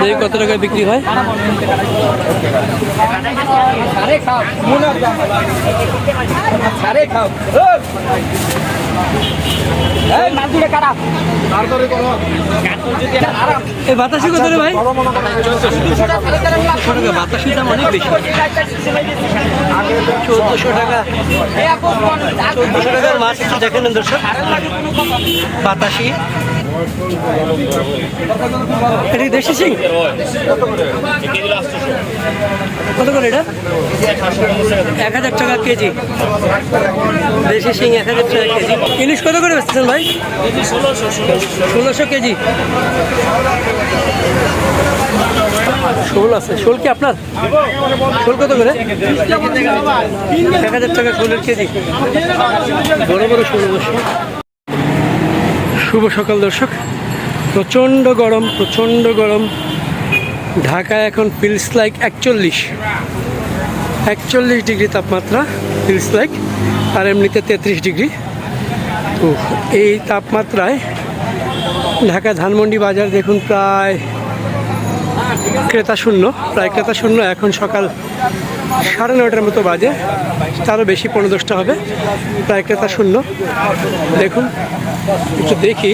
দেখি কত টাকায় বিক্রি হয়? বাতাসি কত রে ভাই? বাতাসির দাম অনেক বেশি। চোদ্দশো টাকা। চোদ্দশো টাকার মাছ একটু দেখেন দর্শক। বাতাসি। এটা দেশি সিং? কত করে এটা? এক হাজার টাকা কেজি। দেশি সিং এক হাজার টাকা কেজি। ইলিশ কত করে বেচতেছেন ভাই? ষোলোশো কেজি। শোল আছে। শোল কি আপনার? শোল কত করে? এক হাজার টাকা শোলের কেজি। বড় বড় শোল অবশ্য শুভ সকাল দর্শক। প্রচণ্ড গরম প্রচণ্ড গরম। ঢাকায় এখন ফিলস লাইক একচল্লিশ। একচল্লিশ ডিগ্রি তাপমাত্রা ফিলস লাইক আর এমনিতে তেত্রিশ ডিগ্রি। তো এই তাপমাত্রায় ঢাকা ধানমন্ডি বাজার দেখুন প্রায় ক্রেতা শূন্য প্রায় ক্রেতা শূন্য এখন সকাল সাড়ে নটার মতো বাজে। তারও বেশি পনেরো দশটা হবে। প্রায় ক্রেতা শূন্য দেখুন একটু দেখি।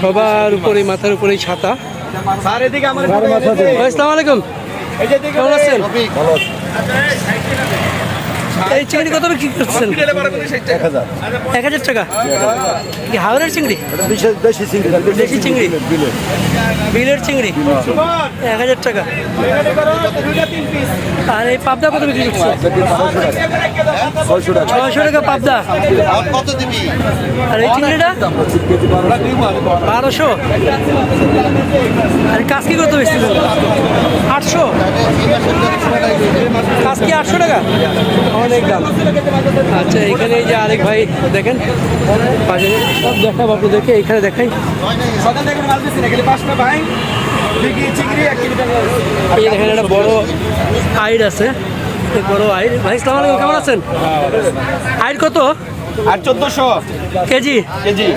সবার উপরে মাথার উপরে ছাতা। আসসালামু আলাইকুম। কেমন আছেন? এই চিংড়ি কত বিক্রি করছেন? এক হাজার। টাকা? কি হাওড়ের চিংড়ি? দেশি চিংড়ি বিলের। চিংড়ি? এক হাজার টাকা। আর এই পাবদা কত বিক্রি করছে ছয়শো টাকা। পাবদা। কত আর এই চিংড়িটা? বারোশো। আর কাজকি কত বেশি? আটশো। কাজকি আটশো টাকা। অনেক দাম। আচ্ছা এখানে এই যে আরেক ভাই দেখেন পাশে সব দেখাবো আপনাদেরকে এখানে দেখাই। সকাল থেকে মাল দিছি না খালি পাঁচটা ভাই বিক্রি চিংড়ি এক কেজি টাকা এই যে দেখেন একটা বড় আইড আছে। বড় আইড। ভাই সালাম আলাইকুম কেমন আছেন? আইড কত? আর চোদ্দশো। কেজি? কেজি।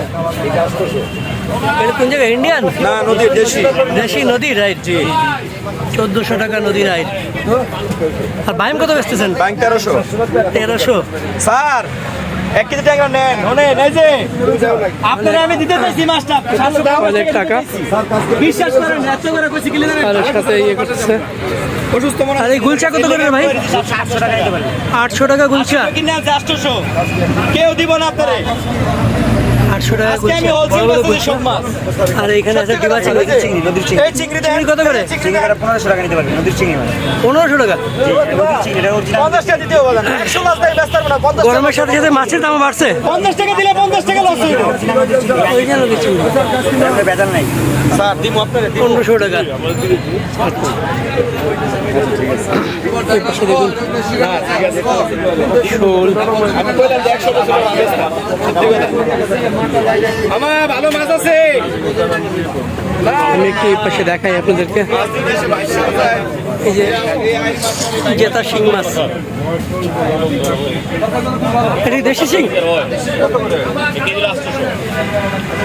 এটা কোন জায়গায়? ইন্ডিয়ান না নদীর দেশি। দেশি নদী রাইট জি। চোদ্দোশো টাকা নদী রাইট আর বাইম কত বেচতেছেন? ব্যাংক তেরোশো। তেরোশো। স্যার এক কেজি টাকা নেন। এই যে আপনারা আমি দিতে চাইছি মাছটা সাতশো টাকা। অনেক টাকা। বিশ্বাস করেন এত করে কইছি কিলে আর সাথে ইয়ে করতেছে। অসুস্থ মনে আর এই গুলচা কত করে ভাই? সাতশো টাকা দিতে পারি আটশো টাকা গুলচা কিনে আছে আটশোশো। কেউ দিব না আপনারে। আটশো টাকা আর এখানে আছে ডিবা চিংড়ি চিংড়ি এই চিংড়ি দেন। চিংড়ি কত করে? চিংড়ি পনেরোশো টাকা নিতে পারবে নদীর চিংড়ি মানে। পনেরোশো টাকা? গরমের সাথে সাথে মাছের দাম বাড়ছে। পঞ্চাশ টাকা দিলে পঞ্চাশ টাকা লস নাই। পনেরোশো টাকা। শোল আমার ভালো মাছ আছে। আমি কি পাশে দেখাই আপনাদেরকে? এই যে জেতা শিং মাছ। এটা দেশি শিং?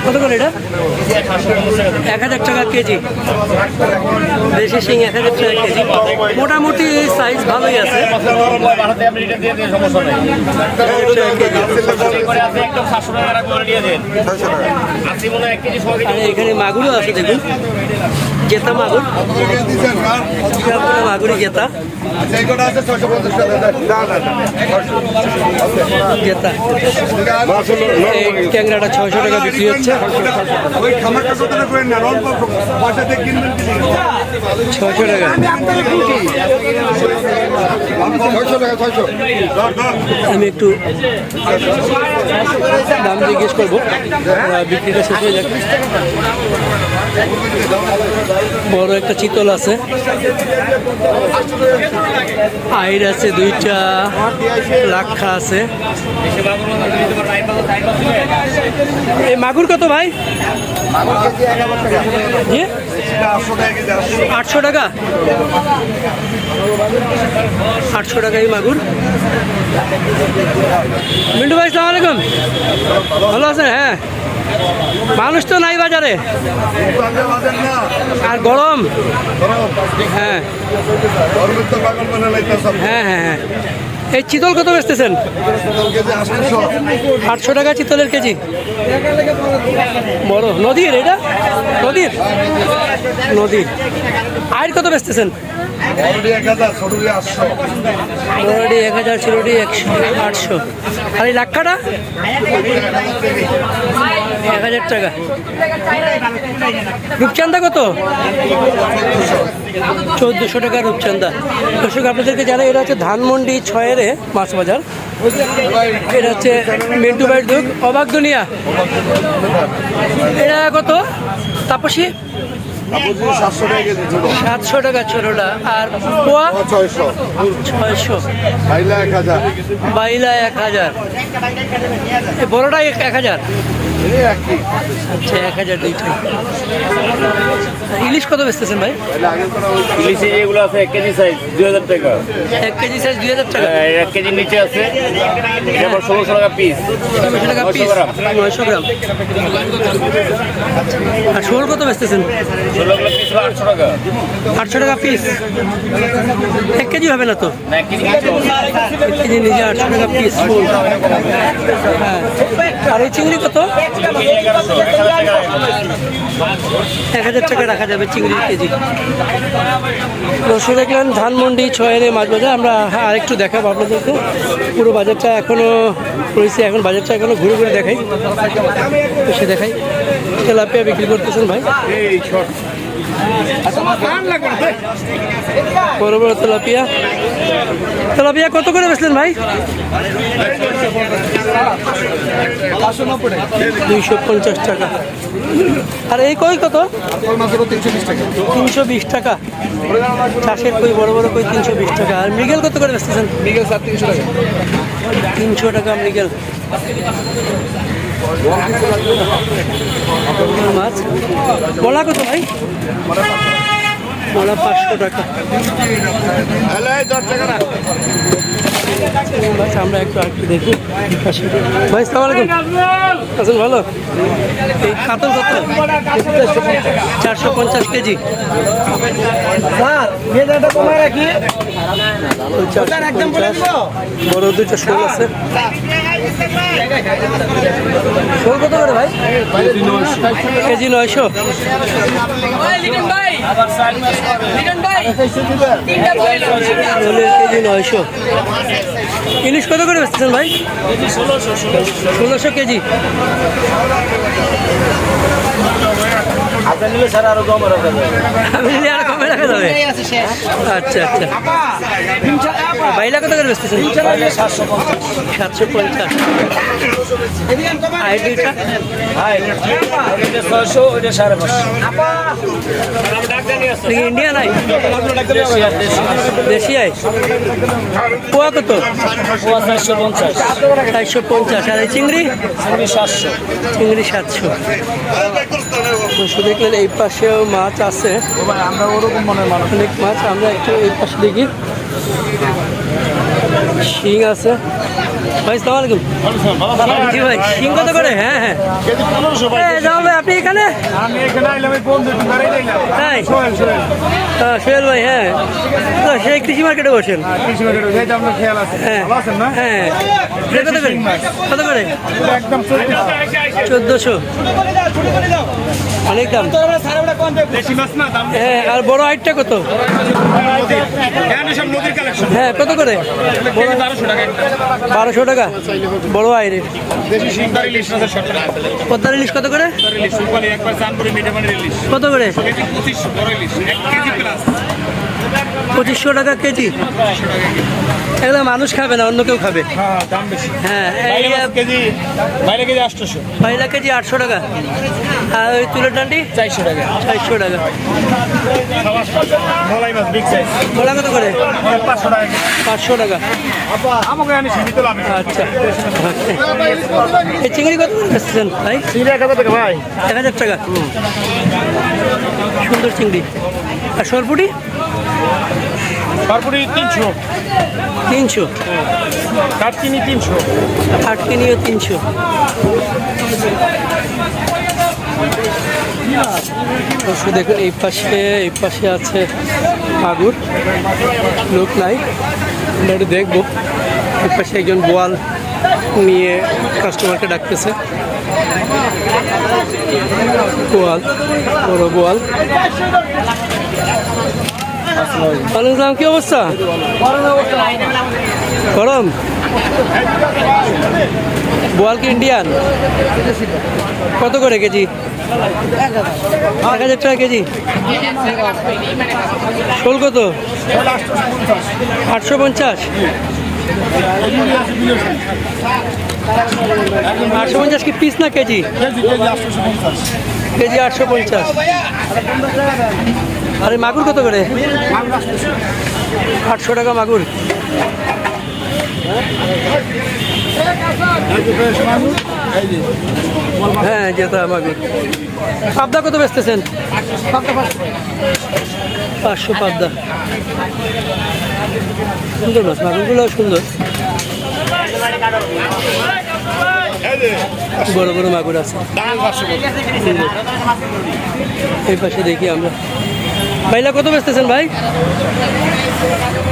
কত করে এটা? এক হাজার টাকা কেজি। দেশি শিং এক হাজার টাকা কেজি। মোটামুটি সাইজ ভালোই আছে। এখানে মাগুরও আছে দেখুন। জেতা মাগুর। মাগুরি এই ট্যাংরাটা ছয়শো টাকা বিক্রি হচ্ছে। ছয়শো টাকা। আমি একটু দাম জিজ্ঞেস করব। বিক্রিটা শেষ হয়ে যাক। বড় একটা চিতল আছে। আইর আছে, দুইটা লাক্ষা আছে। এই মাগুর কত ভাই? আটশো টাকা? আটশো টাকা এই মাগুর। মিন্টু ভাই সালাম আলাইকুম। ভালো আছেন? হ্যাঁ। মানুষ তো নাই বাজারে। আর গরম? হ্যাঁ। হ্যাঁ হ্যাঁ হ্যাঁ। এই চিতল কত বেচতেছেন? আটশো টাকা চিতলের কেজি। বড়। নদীর এটা? নদীর? নদীর। আর কত বেচতেছেন? অলরেডি এক হাজার একশো আটশো আর এই এক হাজার টাকা রূপচান্দা কত চোদ্দোশো টাকা। রূপচান্দা। দর্শক, আপনাদেরকে জানাই, এটা হচ্ছে ধানমন্ডি ছয়েরে মাছ বাজার এটা হচ্ছে মিন্টু বাইর দুধ। অবাক দুনিয়া। এটা কত? তাপসী? সাতশো টাকা ছোটোটা আর পোয়া? ছয়শো। ছয়শো। পাইলা এক হাজার। বাইলা এক হাজার। বড়টা এক হাজার। আচ্ছা এক হাজার দুইটা ইলিশ কত বেচতেছেন ভাই? ইলিশে যেগুলো আছে এক কেজি সাইজ দুই হাজার টাকা। এক কেজি সাইজ দুই হাজার টাকা? হ্যাঁ, এক কেজি নিচে আছে। ষোলোশো টাকা পিস দুশো টাকা পিস। নয়শো গ্রাম। আর শোল কত বেচতেছেন? আটশো টাকা। আটশো টাকা পিস এক কেজি হবে না তো? এক কেজি নিচে নিজে আটশো টাকা পিস শোল। হ্যাঁ। আর এই চিংড়ি কত? এক হাজার টাকা রাখা যাবে চিংড়ির কেজি। দর্শক, দেখলেন ধানমন্ডি ছয়ের মাছ বাজার আমরা আরেকটু দেখাবো আপনাদেরকে। পুরো বাজারটা এখনও রয়েছে, এখন বাজারটা এখনও ঘুরে ঘুরে দেখাই। এসে দেখাই। তেলাপিয়া বিক্রি করতেছেন ভাই। বড় তেলাপিয়া। তেলাপিয়া কত করে বেচলেন ভাই? দুইশো পঞ্চাশ টাকা। আর এই কই কত? তিনশো বিশ টাকা। চাষের কই, বড় বড় কই, তিনশো বিশ টাকা। আর মৃগেল কত করে বেচতেছেন? বিকেল সাত তিনশো টাকা তিনশো টাকা মৃগেল। মাছ। বলা কত ভাই? বলা পাঁচশো টাকা। টাকা আমরা একটু একটু দেখি। ভাই সালাম আলাইকুম। আছেন ভালো? এই কাতল চারশো পঞ্চাশ কেজি। ওই 450 বড় দুটো শোল আছে। শোল কত করে ভাই? কেজি নয়শো। শোলের কেজি নয়শো। ইলিশ কত করে বেচতেছেন ভাই? ষোলোশো কেজি। আপনার নিলে স্যার আরও কম রাখা যাবে। আমি নিলে আর কমে রাখা যাবে? আচ্ছা আচ্ছা। বাইলা কত করে বেচতেছেন? সাতশো পঞ্চাশ। আর দুইটা ছয়শো ওইটা সাড়ে পাঁচশো। ইন্ডিয়া নাই? দেশি আই? পোয়া কত? চারশো পঞ্চাশ। চারশো পঞ্চাশ। আর এই চিংড়ি সাতশো। চিংড়ি সাতশো। পশু দেখলেন এই পাশেও মাছ আছে। আমরা ওরকম মনে মানুষ। অনেক মাছ আমরা একটু এই পাশে দেখি শিং আছে। ভাই সালাম আলাইকুম। জি ভাই শিং কত করে? হ্যাঁ হ্যাঁ। আপনি এখানে? তাই? সোহেল হ্যাঁ, ভাই হ্যাঁ। তো সেই কৃষি মার্কেটে বসেন। হ্যাঁ না? হ্যাঁ। কত করে? কত চোদ্দোশো। অনেক দাম। হ্যাঁ আর বড় আইটটা কত? হ্যাঁ কত করে? বারোশো টাকা বারোশো টাকা? বড় টাকা। পদ্মার ইলিশ কত করে? কত করে? পঁচিশশো টাকা কেজি? এগুলো মানুষ খাবে না অন্য কেউ খাবে। হ্যাঁ বেশি। হ্যাঁ কেজি? বাইরে কেজি আটশোশো। বাইলা কেজি আটশো টাকা। আর ওই তুলের ডান্ডি? চারশো টাকা। চারশো টাকা। কত করে? পাঁচশো টাকা। পাঁচশো টাকা। আচ্ছা। এই চিংড়ি কত করে বেচতেছেন ভাই? চিংড়ি এক হাজার টাকা ভাই। এক হাজার টাকা। সুন্দর চিংড়ি। আর সরপুটি? সরপুরি তিনশো। তিনশো। কাটকিনি তিনশো। আট তিনিও তিনশো। দেখুন এই পাশে এই পাশে আছে মাগুর লোক নাই। আমরা একটু দেখব। এই পাশে একজন বোয়াল নিয়ে কাস্টমারকে ডাকতেছে। বোয়াল বড় বোয়াল। ওয়ালাইকুম আসসালাম কি অবস্থা? গরম? বোয়াল কি ইন্ডিয়ান কত করে কেজি? এক হাজার টাকা কেজি? শোল কত? আটশো পঞ্চাশ? আটশো পঞ্চাশ কি পিস না কেজি? কেজি আটশো পঞ্চাশ। আরে মাগুর কত করে? আটশো টাকা মাগুর। হ্যাঁ যেটা মাগুর। পাবদা কত বেচতেছেন? পাঁচশো পাবদা। সুন্দর মাছ মাগুরগুলো সুন্দর। বড় বড় মাগুর আছে। এই পাশে দেখি আমরা। ভাইলা কত বেচতেছেন ভাই?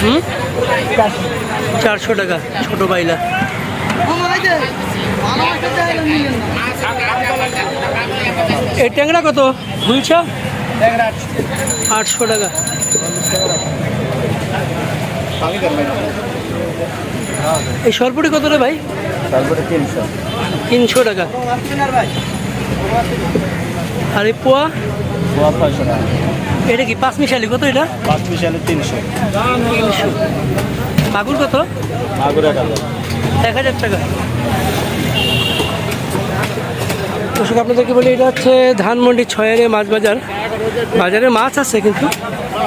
হুম? চারশো টাকা, ছোট বাইলা এই ট্যাংরা কত? দুইশো আটশো টাকা। এই সরপুরি কত রে ভাই? তিনশো টাকা। আর এই পোয়া? গোয়া ছয়শো টাকা। এটা কি পাঁচ মিশালি কত এটা? পাঁচ মিশালে তিনশো। তিনশো মাগুর কত? মাগুর এক হাজার। এক হাজার টাকা। দর্শক আপনাদেরকে বলি এটা হচ্ছে ধানমন্ডি ছয়ারে মাছ বাজার। বাজারে মাছ আছে কিন্তু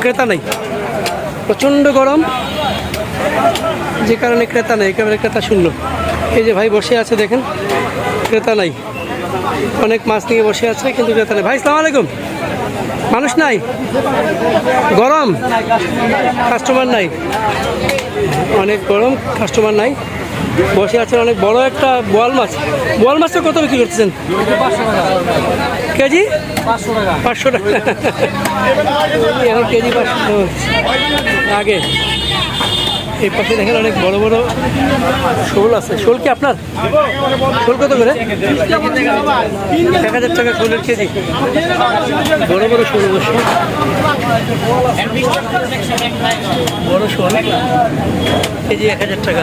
ক্রেতা নেই। প্রচণ্ড গরম। যে কারণে ক্রেতা নেই একেবারে ক্রেতা শূন্য। এই যে ভাই বসে আছে দেখেন ক্রেতা নাই। অনেক মাছ নিয়ে বসে আছে কিন্তু ক্রেতা নেই। ভাই সালাম আলাইকুম। মানুষ নাই? গরম? কাস্টমার নাই। অনেক গরম কাস্টমার নাই। বসে আছেন অনেক বড় একটা বোয়াল মাছ। বোয়াল মাছটা কত বিক্রি করতেছেন? কেজি? পাঁচশো টাকা। এখন কেজি পাঁচশো। আগে। এই পাশে দেখেন অনেক বড় বড় শোল আছে। শোল কি আপনার? শোল কত করে? এক হাজার টাকা শোলের কেজি। বড় বড় শোল অবশ্য। বড় শোল। কেজি এক হাজার টাকা।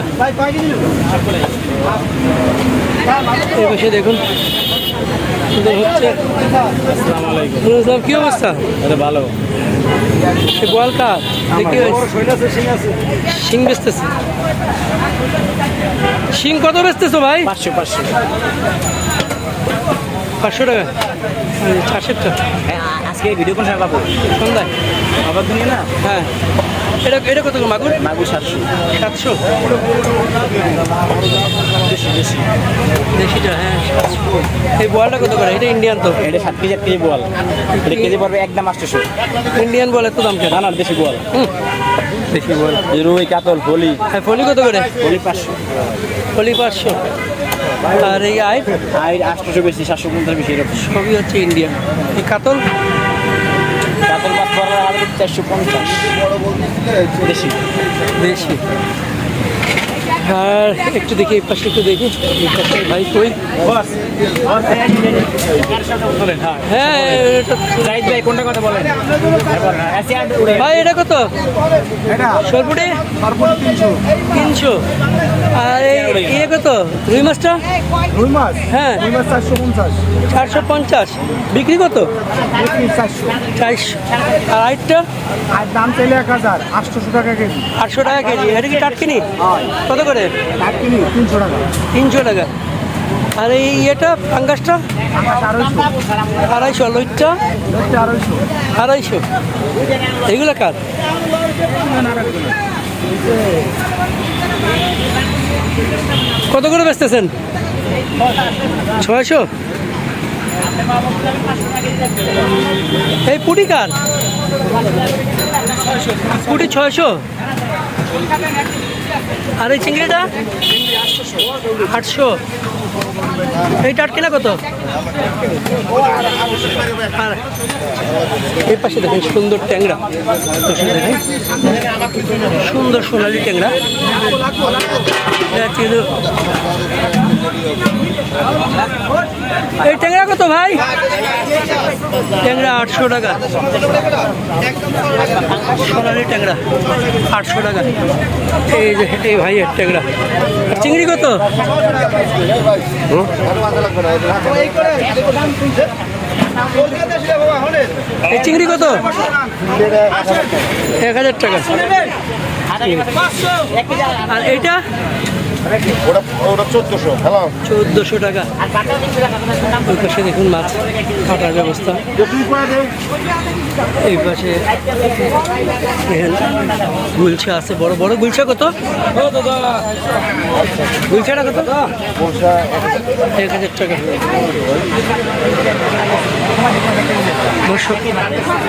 এই পাশে দেখুন। সুন্দর হচ্ছে। কি অবস্থা? ভালো। গোয়াল কাপ দেখি শিং বেচতেছে। শিং কত বেচতেছো ভাই? পাঁচশো পাঁচশো। পাঁচশো টাকা। চারশো টাকা আজকে ভিডিও কোন সময় পাবো? সন্ধ্যায়। আবার দুনিয়া না? হ্যাঁ। এটা এটা কত মাগুর? মাগুর সাতশো। সাতশো? দেশিটা হ্যাঁ এই বলটা কত করে? এটা ইন্ডিয়ান তো? এটা সাত কেজি এক কেজি বোয়াল। এটা কেজি পড়বে একদম আটশোশো ইন্ডিয়ান বল এত দাম কেন? না দেশি বোয়াল। বেশি বল রুই কাতল ভলি হ্যাঁ ফলি কত করে? ভলি পাঁচশো। ফলি পাঁচশো। আর এই আয় আর আটশোশো বেশি সাতশো পঞ্চাশ বেশি সবই হচ্ছে ইন্ডিয়ান এই কাতল? কাতল মাছ পড়বে আমাদের চারশো পঞ্চাশ। বেশি। বেশি। আর একটু দেখি এই পাশে একটু দেখি। ভাই কই? হ্যাঁ এটা জাহিদ ভাই কোনটা কথা বলেন? ভাই এটা কত? সরপুটি? তিনশো। আর এই ইয়ে কত? রুই মাছটা? রুই মাছ? হ্যাঁ। রুই মাছ চারশো পঞ্চাশ। চারশো পঞ্চাশ। বিক্রি কত? চারশো। চারশো। আর আইটটা? আর দাম চাইলে এক হাজার আটশোশো টাকা কেজি। আটশো টাকা কেজি। এটা কি টাটকিনি? কত করে? তিনশো টাকা। তিনশো টাকা। আর এই ইয়েটা পাঙ্গাসটা আড়াইশো। লইটটা আড়াইশো। আড়াইশো। এগুলো কার? কত করে বেচতেছেন? ছয়শো? এই পুটি কার? পুটি ছয়শো? আর এই চিংড়িটা? আটশো। এই টাটকিনা কত? আর এই পাশে দেখেন সুন্দর ট্যাংরা। সুন্দর সোনালি ট্যাংরা। ছিল এই ট্যাংরা কত ভাই? ট্যাংরা আটশো টাকা। সোনালি ট্যাংরা আটশো টাকা। এই যে এই ভাইয়ের ট্যাংরা। চিংড়ি কত? এই চিংড়ি কত? এক হাজার টাকা। আর এইটা? ওটা ওটা চোদ্দশো। হ্যালো? চোদ্দোশো টাকা। ওই পাশে দেখুন মাছ কাটার ব্যবস্থা। এই পাশে দেখেন গুলছা আছে। বড় বড় গুলছা কত? গুলছাটা কত? এক হাজার। টাকা।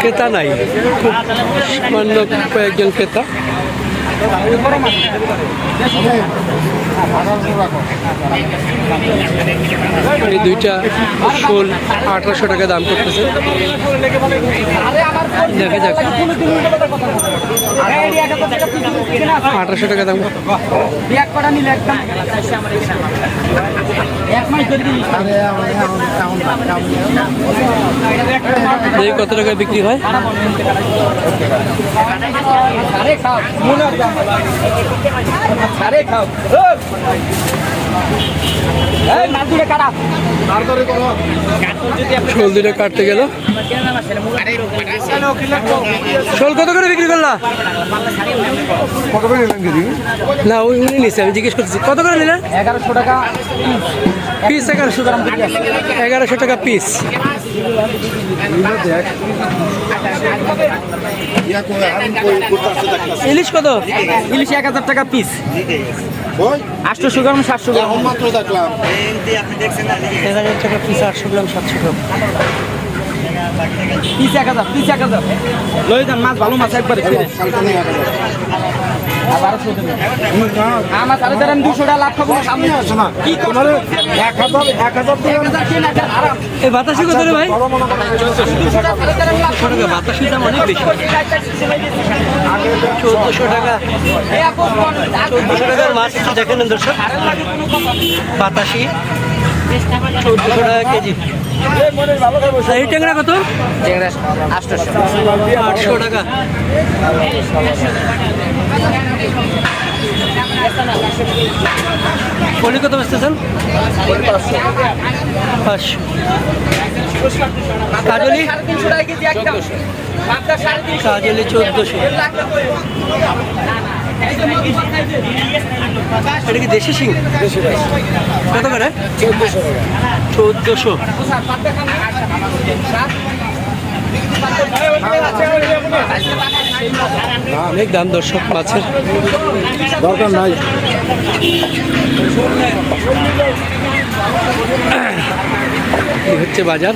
ক্রেতা নাই। খুব সামান্য কয়েকজন ক্রেতা। এই দুইটা শোল আঠারোশো টাকা দাম করতেছে। দেখা যাক। আঠারোশো টাকা দাম কত? টাকা বিক্রি হয়? আরে খাও। শোল দুটো কাটতে গেল। শোল কত করে বিক্রি করলা? কত করে নিলেন কেজি? না ওই উনি নিচ্ছে আমি জিজ্ঞেস করতেছি কত করে নিলেন? এগারোশো টাকা পিস এগারোশো। টাকা এগারোশো টাকা পিস। ইলিশ কত? ইলিশ এক হাজার টাকা পিস। ওই। আটশোশো গ্রাম সাতশো এখন মাত্র দেখলাম এক হাজার টাকা পিস আটশো গ্রাম সাতশো গ্রাম। পিস এক হাজার পিস এক হাজার। লই যান মাছ ভালো মাছ একবারে আমার সাড়ে চার দুশো টাকা লাভ খাব কি তোমার এক হাজার এক হাজার তিন হাজার আরাম। এই বাতাসি কত রে ভাই? দুশো টাকা বাতাসির দাম অনেক বেশি। চোদ্দোশো টাকা। চোদ্দোশো টাকার মাছ দেখেন দর্শক। বাতাসি। চোদ্দোশো টাকা কেজি। এই ট্যাংরা কত? আটশো। টাকা। পলি কত বেচতেছেন পাঁচশো। কাজলি? কাজলি চোদ্দোশো। এটা কি দেশি সিং কত করে? চোদ্দোশো। অনেক দাম দর্শক মাছের। দরকার নাই। এই হচ্ছে বাজার।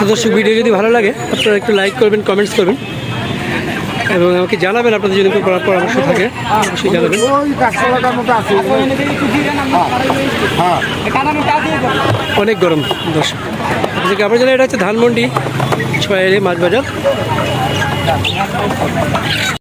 তো দর্শক, ভিডিও যদি ভালো লাগে, আপনারা একটু লাইক করবেন কমেন্টস করবেন এবং আমাকে জানাবেন আপনাদের যদি কোনো পরা- পরামর্শ থাকে, অবশ্যই জানাবেন। অনেক গরম, দর্শক। কাপড় জেলা এটা হচ্ছে ধানমন্ডি, ছয় মাছ বাজার।